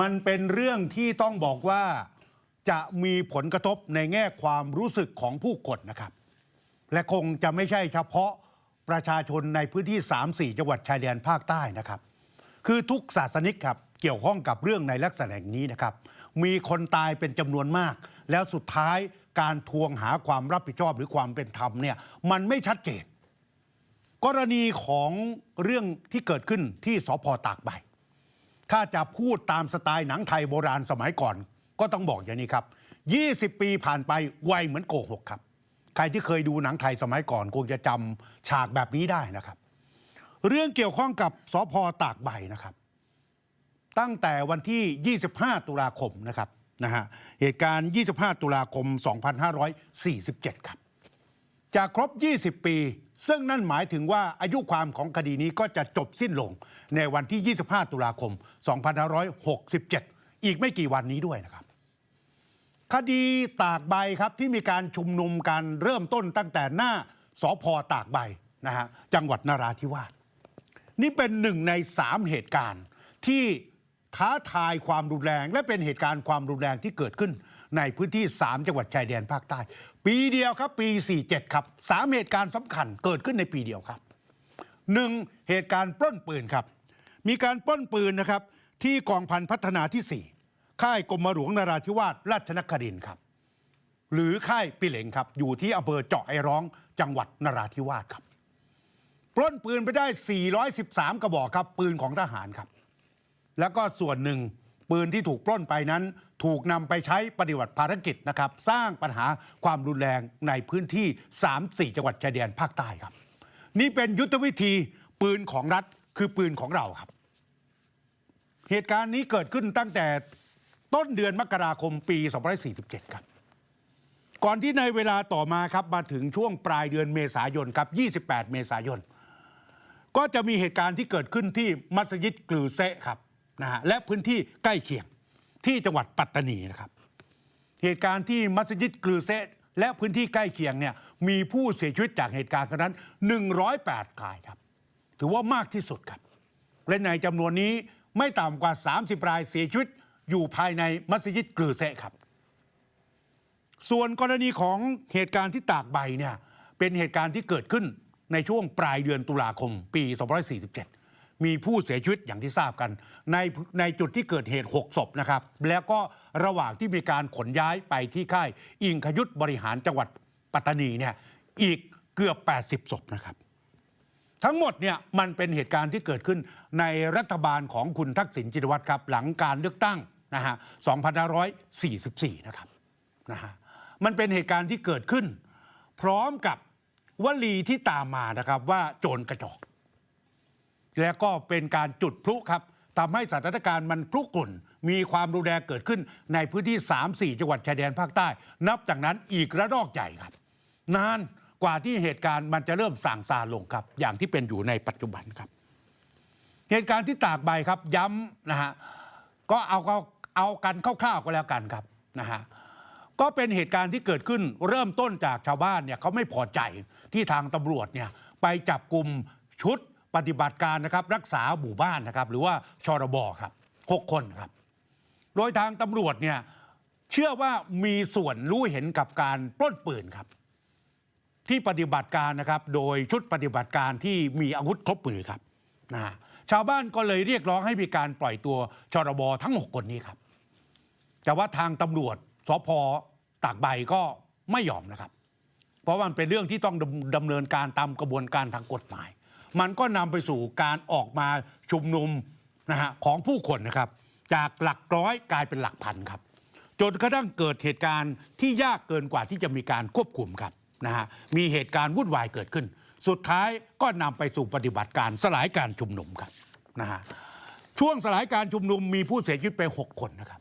มันเป็นเรื่องที่ต้องบอกว่าจะมีผลกระทบในแง่ความรู้สึกของผู้กดนะครับ และคงจะไม่ใช่เฉพาะประชาชนในพื้นที่ 3-4 จังหวัดชายแดนภาคใต้นะครับ คือทุกศาสนิกครับเกี่ยวข้องกับเรื่องในลักษณะนี้นะครับ มีคนตายเป็นจำนวนมาก แล้วสุดท้ายการทวงหาความรับผิดชอบหรือความเป็นธรรมเนี่ยมันไม่ชัดเจน กรณีของเรื่องที่เกิดขึ้นที่สพตากใบ ถ้าจะพูดตามสไตล์หนังไทยโบราณสมัยก่อน ก็ต้องบอกอย่างนี้ครับ 20 ปีผ่านไปไวเหมือนโกหกครับ ใครที่เคยดูหนังไทยสมัยก่อนคงจะจำฉากแบบนี้ได้นะครับ เรื่องเกี่ยวข้องกับสพตากใบนะครับ ตั้งแต่วันที่ 25 ตุลาคมนะครับนะฮะเหตุการณ์ 25 ตุลาคม 2547 ครับจะครบ 20 ปี ซึ่งนั่นหมายถึงว่าอายุความของคดีนี้ก็จะจบสิ้นลงในวันที่ 25 ตุลาคม 2567 อีกไม่กี่วันนี้ด้วยนะครับ คดีตากใบครับที่มีการชุมนุมการเริ่มต้นตั้งแต่หน้าสอพอตากใบนะฮะจังหวัดนราธิวาสนี่เป็นหนึ่งในสามเหตุการณ์ที่ท้าทายความรุนแรง และเป็นเหตุการณ์ความรุนแรงที่เกิดขึ้น ในพื้นที่ 3 จังหวัดชายแดนภาคใต้ ปีเดียวครับปี 47 ครับสามเหตุการณ์สำคัญเกิดขึ้นในปีเดียวครับหนึ่งเหตุการณ์ปล้นปืนครับ มีการปล้นปืนนะครับที่กองพันพัฒนาที่ 4 ค่ายกรมหลวงนราธิวาสราชนครินครับ หรือค่ายปิเหลงครับ อยู่ที่อำเภอเจาะไอร้องจังหวัดนราธิวาสครับปล้นปืนไปได้ 413 กระบอกครับ ปืนของทหารครับ แล้วก็ส่วนหนึ่ง ปืนที่ถูกปล้นไปนั้น ถูกนำไปใช้ปฏิบัติภารกิจนะครับ สร้างปัญหาความรุนแรงในพื้นที่ 3-4 จังหวัดชายแดนภาคใต้ครับ นี่เป็นยุทธวิธีปืนของรัฐคือปืนของเราครับ เหตุการณ์นี้เกิดขึ้นตั้งแต่ต้นเดือนมกราคมปี 2547 ครับ ก่อนที่ในเวลาต่อมาครับมาถึงช่วงปลายเดือนเมษายนครับ 28 เมษายน ก็จะมีเหตุการณ์ที่เกิดขึ้นที่มัสยิดกลือเซะครับ นะฮะและพื้นที่ใกล้เคียงที่จังหวัดปัตตานีนะครับ เหตุการณ์ที่มัสยิดกลือเซะและพื้นที่ใกล้เคียงเนี่ยมีผู้เสียชีวิตจากเหตุการณ์ครั้งนั้น 108รายครับ ถือว่ามากที่สุดครับ และในจำนวนนี้ไม่ต่ำกว่า 30 รายเสียชีวิตอยู่ภายในมัสยิดกลือเซะครับ ส่วนกรณีของเหตุการณ์ที่ตากใบเนี่ยเป็นเหตุการณ์ที่เกิดขึ้นในช่วงปลายเดือนตุลาคมปี 2547 มีผู้เสียชีวิตอย่างที่ทราบกัน ในในจุดที่เกิดเหตุ 6 ศพนะครับ แล้วก็ระหว่างที่มีการขนย้ายไปที่ค่าย อิงคยุทธบริหารจังหวัดปัตตานีเนี่ยอีกเกือบ 80 ศพนะครับ ทั้งหมดเนี่ยมันเป็นเหตุการณ์ที่เกิดขึ้นในรัฐบาลของคุณทักษิณชินวัตรครับ หลังการเลือกตั้งนะฮะ2544 นะครับนะฮะมันเป็นเหตุการณ์ที่เกิดขึ้น พร้อมกับวลีที่ตามมานะครับว่าโจรกระจอก แล้วก็เป็นการจุดพลุครับทำให้สถานการณ์มันคลุกลุ่น มีความรุนแรงเกิดขึ้นในพื้นที่ 3-4 จังหวัดชายแดนภาคใต้ นับจากนั้นอีกระลอกใหญ่ครับ นานกว่าที่เหตุการณ์มันจะเริ่มสั่งซาลงครับ อย่างที่เป็นอยู่ในปัจจุบันครับ เหตุการณ์ที่ตากใบครับย้ำนะฮะก็เอาเอาเอากันคร่าวๆก็แล้วกันครับนะฮะก็เป็นเหตุการณ์ที่เกิดขึ้นเริ่มต้นจากชาวบ้านเนี่ยเขาไม่พอใจที่ทางตำรวจเนี่ยไปจับกลุ่มชุด ปฏิบัติการนะครับรักษาหมู่บ้านนะครับหรือว่าชรบครับหกคนครับ โดยทางตำรวจเนี่ยเชื่อว่ามีส่วนรู้เห็นกับการปล้นปืนครับ ที่ปฏิบัติการนะครับโดยชุดปฏิบัติการที่มีอาวุธครบมือครับนะชาวบ้านก็เลยเรียกร้องให้มีการปล่อยตัวชรบทั้ง 6 คนนี้ครับ แต่ว่าทางตำรวจสพตากใบก็ไม่ยอมนะครับ เพราะมันเป็นเรื่องที่ต้องดำดำเนินการตามกระบวนการทางกฎหมาย มันก็นำไปสู่การออกมาชุมนุมนะฮะของผู้คนนะครับ จากหลักร้อยกลายเป็นหลักพันครับ จนกระทั่งเกิดเหตุการณ์ที่ยากเกินกว่าที่จะมีการควบคุมครับนะฮะมีเหตุการณ์วุ่นวายเกิดขึ้น สุดท้ายก็นำไปสู่ปฏิบัติการสลายการชุมนุมครับนะฮะช่วงสลายการชุมนุมมีผู้เสียชีวิตไป 6 คนนะครับ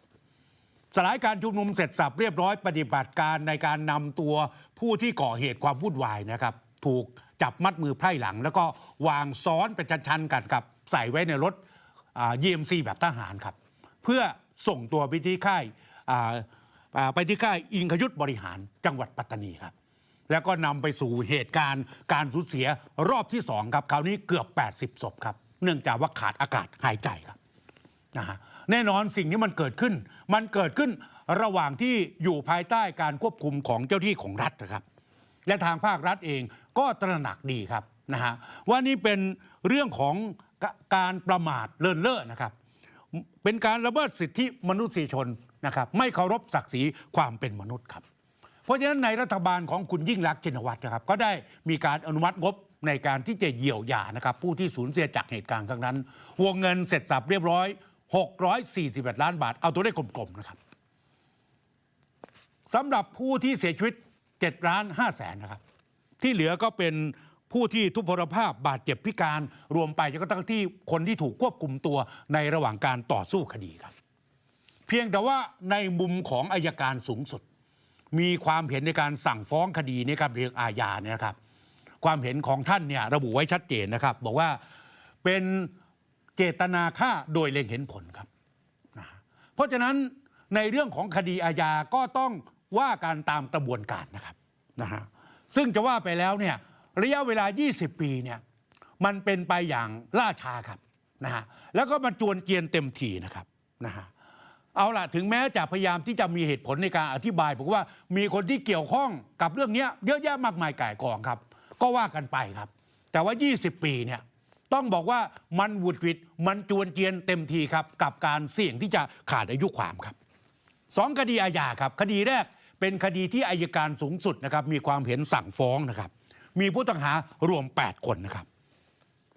สลายการชุมนุมเสร็จสับเรียบร้อยปฏิบัติการในการนำตัวผู้ที่ก่อเหตุความวุ่นวายนะครับ ถูก จับมัดมือไพร่หลัง แล้วก็วางซ้อนเป็นชั้นๆกันครับใส่ไว้ในรถยีเอ็มซีแบบทหารครับ เพื่อส่งตัวไปที่ค่ายไปที่ค่ายอิงคยุทธบริหารจังหวัดปัตตานีครับ แล้วก็นำไปสู่เหตุการณ์การสูญเสียรอบที่สองครับคราวนี้เกือบ 80ศพครับ เนื่องจากว่าขาดอากาศหายใจครับนะฮะแน่นอนสิ่งนี้มันเกิดขึ้น มันเกิดขึ้นระหว่างที่อยู่ภายใต้การควบคุมของเจ้าที่ของรัฐนะครับ และทางภาครัฐเอง ก็ตระหนักดีครับนะฮะว่านี่เป็นเรื่องของการประมาทเลินเล่อนะครับ เป็นการละเมิดสิทธิมนุษยชนนะครับ ไม่เคารพศักดิ์ศรีความเป็นมนุษย์ครับ เพราะฉะนั้นในรัฐบาลของคุณยิ่งรักชินวัตรนะครับ ก็ได้มีการอนุมัติงบในการที่จะเยียวยานะครับผู้ที่สูญเสียจากเหตุการณ์ครั้งนั้น วงเงินเสร็จสับเรียบร้อย 641 ล้านบาท เอาตัวเลขกลมๆนะครับสำหรับผู้ที่เสียชีวิต7ล้าน5แสนนะครับ ที่เหลือก็เป็นผู้ที่ทุพพลภาพบาดเจ็บพิการรวมไปจนกระทั่งที่คนที่ถูกควบคุมตัวในระหว่างการต่อสู้คดีครับ เพียงแต่ว่าในมุมของอายการสูงสุด มีความเห็นในการสั่งฟ้องคดีนี้ครับเรื่องอาญาเนี่ยครับ ความเห็นของท่านเนี่ยระบุไว้ชัดเจนนะครับ บอกว่าเป็นเจตนาฆ่าโดยเล็งเห็นผลครับนะเพราะฉะนั้นในเรื่องของคดีอาญาก็ต้องว่าการตามกระบวนการนะครับนะฮะ ซึ่งจะว่าไปแล้วเนี่ยระยะเวลา 20 ปีเนี่ยมันเป็นไปอย่างล่าช้าครับนะฮะแล้วก็มาจวนเจียนเต็มทีนะครับนะฮะเอาล่ะถึงแม้จะพยายามที่จะมีเหตุผลในการอธิบายบอกว่ามีคนที่เกี่ยวข้องกับเรื่องนี้เยอะแยะมากมายก่ายกองครับ ก็ว่ากันไปครับ แต่ว่า 20 ปีเนี่ยต้องบอกว่ามันวุดวิดมันจวนเจียนเต็มทีครับ กับการเสี่ยงที่จะขาดอายุความครับสองคดีอาญาครับ คดีแรก เป็นคดีที่อายการสูงสุดนะครับมีความเห็นสั่งฟ้องนะครับ มีผู้ต้องหารวม 8 คนนะครับ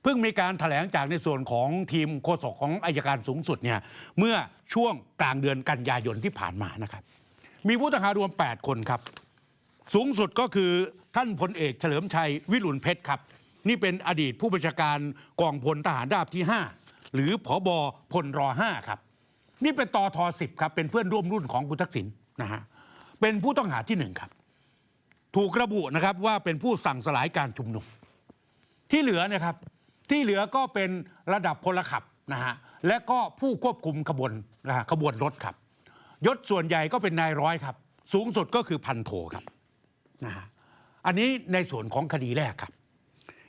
เพิ่งมีการถแถลงจากในส่วนของทีมโฆษกของอายการสูงสุดเนี่ยเมื่อช่วงกลางเดือนกันยายนที่ผ่านมานะครับ มีผู้ต้องหารวม 8 คนครับ สูงสุดก็คือท่านพลเอกเฉลิมชัยวิรุณเพชรครับ นี่เป็นอดีตผู้บัญชาการกองพลทหารราบที่ 5 หรือผอบอพลร5ครับ นี่เป็นตอท10ครับเป็นเพื่อนร่วมรุ่นของคุณทักษิณนะฮะ เป็นผู้ต้องหาที่หนึ่งครับ ถูกระบุนะครับว่าเป็นผู้สั่งสลายการชุมนุม ที่เหลือนะครับ ที่เหลือก็เป็นระดับพลขับนะฮะและก็ผู้ควบคุมขบวนนะฮะขบวนรถครับ ยศส่วนใหญ่ก็เป็นนายร้อยครับ สูงสุดก็คือพันโทครับนะฮะอันนี้ในส่วนของคดีแรกครับ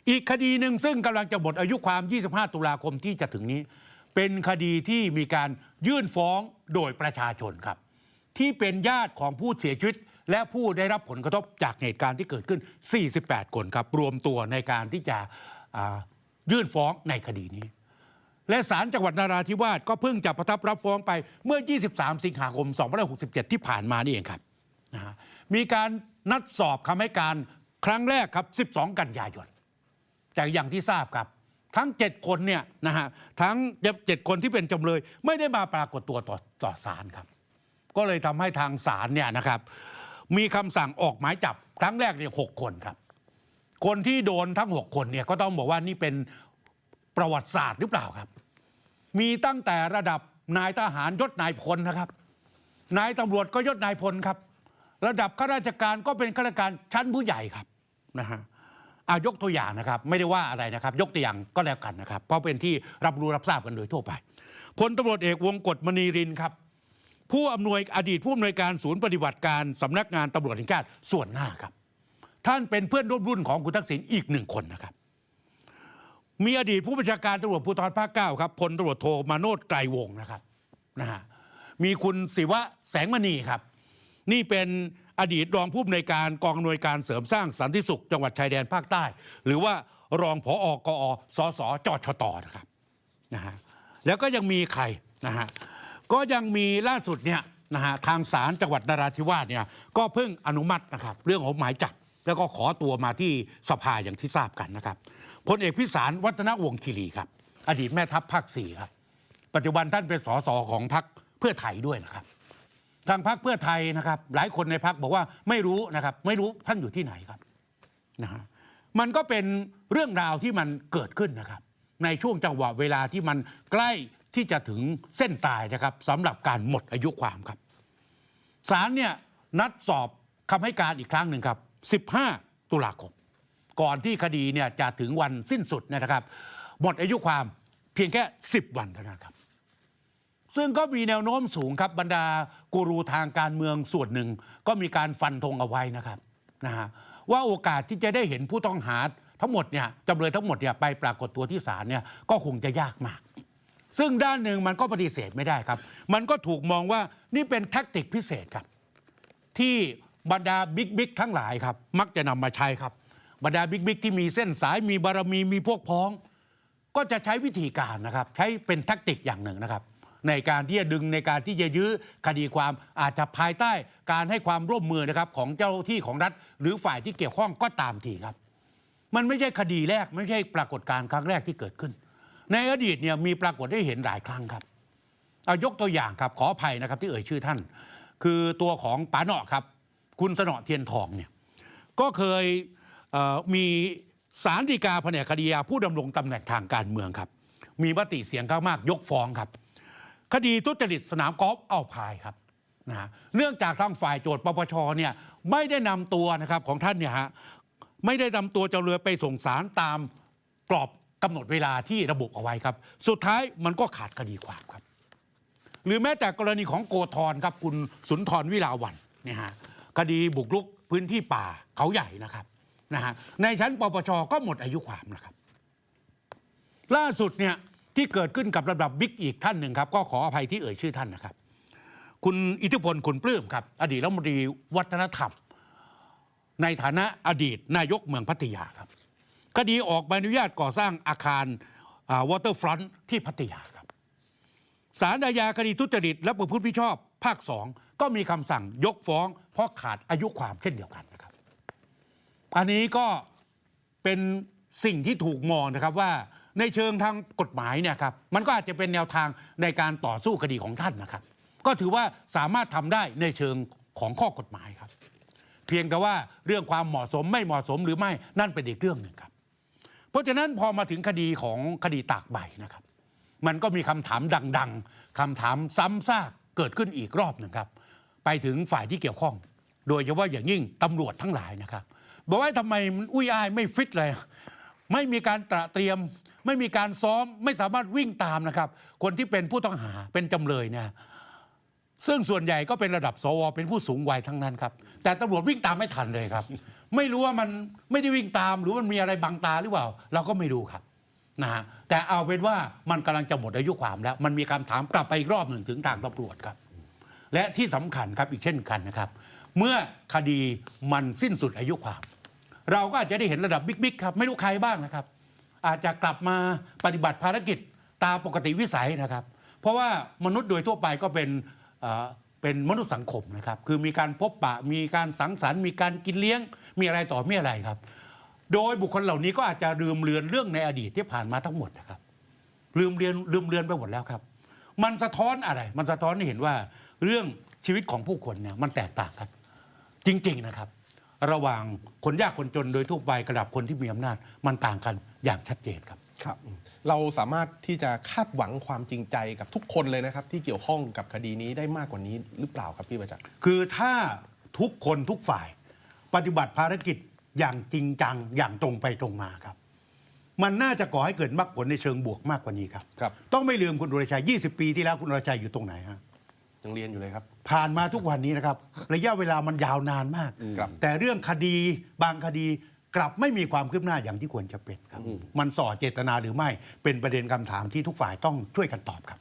อีกคดีหนึ่งซึ่งกำลังจะหมดอายุความ 25 ตุลาคมที่จะถึงนี้ เป็นคดีที่มีการยื่นฟ้องโดยประชาชนครับ ที่เป็นญาติของผู้เสียชีวิต และผู้ได้รับผลกระทบจากเหตุการณ์ที่เกิดขึ้น 48 คนครับ รวมตัวในการที่จะยื่นฟ้องในคดีนี้ และศาลจังหวัดนาราธิวาสก็เพิ่งจะประทับรับฟ้องไปเมื่อ 23 สิงหาคม 2567 ที่ผ่านมานี่เองครับนะฮะมีการนัดสอบคำให้การครั้งแรกครับ 12 กันยายน แต่อย่างที่ทราบครับ ทั้ง 7 คนเนี่ยนะฮะทั้ง 7 คนที่เป็นจำเลยไม่ได้มาปรากฏตัวต่อต่อศาลครับ ก็เลยทำให้ทางศาลเนี่ยนะครับ มีคำสั่งออกหมายจับครั้งแรกเนี่ยหกคนครับ คนที่โดนทั้ง6คนเนี่ยก็ต้องบอกว่านี่เป็นประวัติศาสตร์หรือเปล่าครับ มีตั้งแต่ระดับนายทหารยศนายพลนะครับ นายตำรวจก็ยศนายพลครับ ระดับข้าราชการก็เป็นข้าราชการชั้นผู้ใหญ่ครับนะฮะอายกตัวอย่างนะครับ ไม่ได้ว่าอะไรนะครับ ยกตัวอย่างก็แล้วกันนะครับ เพราะเป็นที่รับรู้รับทราบกันโดยทั่วไปพลตำรวจเอกวงกฎมณีรินครับ ผู้อำนวยอดีตผู้อำนวยการศูนย์ปฏิบัติการสำนักงานตำรวจแห่งชาติส่วนหน้าครับ ท่านเป็นเพื่อนร่วมรุ่นของคุณทักษิณอีกหนึ่งคนนะครับ มีอดีตผู้บัญชาการตำรวจภูธรภาคเก้าครับพลตำรวจโทมาโนดไกรวงนะครับนะฮะมีคุณศิวะแสงมณีครับ นี่เป็นอดีตรองผู้อำนวยการกองอำนวยการเสริมสร้างสันติสุข จังหวัดชายแดนภาคใต้ หรือว่ารองผออกอสสจชตนะครับนะฮะแล้วก็ยังมีใครนะฮะ ก็ยังมีล่าสุดเนี่ยนะฮะทางศาลจังหวัดนราธิวาสเนี่ยก็เพิ่งอนุมัตินะครับเรื่องของหมายจับแล้วก็ขอตัวมาที่สภาอย่างที่ทราบกันนะครับพลเอกพิสารวัฒนวงศ์คีรีครับ อดีตแม่ทัพภาคสี่ครับ ปัจจุบันท่านเป็นสสของพรรคเพื่อไทยด้วยนะครับ ทางพรรคเพื่อไทยนะครับ หลายคนในพรรคบอกว่าไม่รู้นะครับ ไม่รู้ท่านอยู่ที่ไหนครับนะฮะมันก็เป็นเรื่องราวที่มันเกิดขึ้นนะครับ ในช่วงจังหวะเวลาที่มันใกล้ ที่จะถึงเส้นตายนะครับสำหรับการหมดอายุความครับศาลเนี่ยนัดสอบคำให้การอีกครั้งหนึ่งครับ 15 ตุลาคม ก่อนที่คดีเนี่ยจะถึงวันสิ้นสุดนยนะครับ หมดอายุความเพียงแค่ 10 วันเท่านั้นครับ ซึ่งก็มีแนวโน้มสูงครับบรรดากูรูทางการเมืองส่วนหนึ่ง ก็มีการฟันธงเอาไว้นะครับนะฮะว่าโอกาสที่จะได้เห็นผู้ต้องหาทั้งหมดเนี่ยจำเลยทั้งหมดเนี่ยไปปรากฏตัวที่ศาลเนี่ยก็คงจะยากมาก ซึ่งด้านหนึ่งมันก็ปฏิเสธไม่ได้ครับ มันก็ถูกมองว่านี่เป็นแท็กติกพิเศษครับ ที่บรรดาบิ๊กบิ๊กทั้งหลายครับ มักจะนำมาใช้ครับ บรรดาบิ๊กบิ๊กที่มีเส้นสายมีบารมีมีพวกพ้อง ก็จะใช้วิธีการนะครับ ใช้เป็นแท็กติกอย่างหนึ่งนะครับ ในการที่จะดึงในการที่จะยื้อคดีความอาจจะภายใต้การให้ความร่วมมือนะครับของเจ้าหน้าที่ของรัฐ หรือฝ่ายที่เกี่ยวข้องก็ตามทีครับ มันไม่ใช่คดีแรก ไม่ใช่ปรากฏการณ์ครั้งแรกที่เกิดขึ้น ในอดีตเนี่ยมีปรากฏได้เห็นหลายครั้งครับเอายกตัวอย่างครับขออภัยนะครับที่เอ่ยชื่อท่าน คือตัวของป๋าเนาะครับ คุณสนอเทียนทองเนี่ยก็เคยเมีสารดีกาแผนกคดียาผู้ดำรงตำแหน่งทางการเมืองครับ มีมติเสียงข้างมากยกฟ้องครับ คดีทุจริตสนามกอล์ฟเอาพายครับนะฮะเนื่องจากทางฝ่ายโจทย์ปปชเนี่ยไม่ได้นำตัวนะครับของท่านเนี่ยฮะไม่ได้นำตัวจำเลยไปส่งสารตามกรอบ กำหนดเวลาที่ระบุเอาไว้ครับ สุดท้ายมันก็ขาดคดีความครับ หรือแม้แต่กรณีของโกธรครับคุณสุนทรวิลาวันเนี่ยฮะคดีบุกรุกพื้นที่ป่าเขาใหญ่นะครับนะฮะในชั้นปปชก็หมดอายุความนะครับ ล่าสุดเนี่ยที่เกิดขึ้นกับระดับบิ๊กอีกท่านหนึ่งครับก็ขออภัยที่เอ่ยชื่อท่านนะครับ คุณอิทธิพลขุนปลื้มครับ อดีตรัฐมนตรีวัฒนธรรม ในฐานะอดีตนายกเมืองพัทยาครับ คดีออกใบอนุญาตก่อสร้างอาคารวอเตอร์ฟรอนต์ที่พัทยาครับสารอาญาคดีทุจริตและประพฤติมิดชอบ ภาคสองก็มีคำสั่งยกฟ้อง เพราะขาดอายุความเช่นเดียวกันนะครับ อันนี้ก็เป็นสิ่งที่ถูกมองนะครับว่าในเชิงทางกฎหมายเนี่ยครับมันก็อาจจะเป็นแนวทางในการต่อสู้คดีของท่านนะครับ ก็ถือว่าสามารถทำได้ในเชิงของข้อกฎหมายครับ เพียงแต่ว่าเรื่องความเหมาะสมไม่เหมาะสมหรือไม่นั่นเป็นอีกเรื่องหนึ่งครับ ราะฉะนั้นพอมาถึงคดีของคดีตากใบนะครับ มันก็มีคำถามดัง ๆคำถามซ้ำซากเกิดขึ้นอีกรอบหนึ่งครับ ไปถึงฝ่ายที่เกี่ยวข้อง โดยเฉพาะอย่างยิ่งตำรวจทั้งหลายนะครับ บอกว่าทำไมมันอุ้ยอายไม่ฟิตเลย ไม่มีการตระเตรียม ไม่มีการซ้อมไม่สามารถวิ่งตามนะครับ คนที่เป็นผู้ต้องหาเป็นจำเลยเนี่ยซึ่งส่วนใหญ่ก็เป็นระดับสวเป็นผู้สูงวัยทั้งนั้นครับ แต่ตำรวจวิ่งตามไม่ทันเลยครับ ไม่รู้ว่ามันไม่ได้วิ่งตาม หรือมันมีอะไรบังตาหรือเปล่า เราก็ไม่รู้ครับนะฮะแต่เอาเป็นว่ามันกำลังจะหมดอายุความแล้ว มันมีคำถามกลับไปอีกรอบหนึ่งถึงทางตำรวจครับ และที่สำคัญครับอีกเช่นกันนะครับ เมื่อคดีมันสิ้นสุดอายุความ เราก็อาจจะได้เห็นระดับบิ๊กๆครับไม่รู้ใครบ้างนะครับ อาจจะกลับมาปฏิบัติภารกิจตามปกติวิสัยนะครับ เพราะว่ามนุษย์โดยทั่วไปก็เป็นเป็นมนุษย์สังคมนะครับ คือมีการพบปะ มีการสังสรรค์ มีการกินเลี้ยง มีอะไรต่อมีอะไรครับ โดยบุคคลเหล่านี้ก็อาจจะลืมเลือนเรื่องในอดีตที่ผ่านมาทั้งหมดนะครับ ลืมเรียนลืมเลือนไปหมดแล้วครับ มันสะท้อนอะไร มันสะท้อนให้เห็นว่าเรื่องชีวิตของผู้คนเนี่ยมันแตกต่างกัน จริง ๆนะครับ ระหว่างคนยากคนจนโดยทั่วไปกับระดับคนที่มีอำนาจ มันต่างกันอย่างชัดเจนครับครับเราสามารถที่จะคาดหวังความจริงใจกับทุกคนเลยนะครับ ที่เกี่ยวข้องกับคดีนี้ได้มากกว่านี้หรือเปล่าครับพี่ประจักษ์คือถ้าทุกคนทุกฝ่าย ปฏิบัติภารกิจอย่างจริงจังอย่างตรงไปตรงมาครับ มันน่าจะก่อให้เกิดมรรคผลในเชิงบวกมากกว่านี้ครับ ครับ ต้องไม่ลืมคุณดุรชัย 20 ปีที่แล้วคุณดุรชัยอยู่ตรงไหนฮะยังเรียนอยู่เลยครับ ผ่านมาทุกวันนี้นะครับ ระยะเวลามันยาวนานมาก ครับ แต่เรื่องคดีบางคดีกลับไม่มีความคืบหน้าอย่างที่ควรจะเป็นครับ มันส่อเจตนาหรือไม่เป็นประเด็นคำถามที่ทุกฝ่ายต้องช่วยกันตอบครับ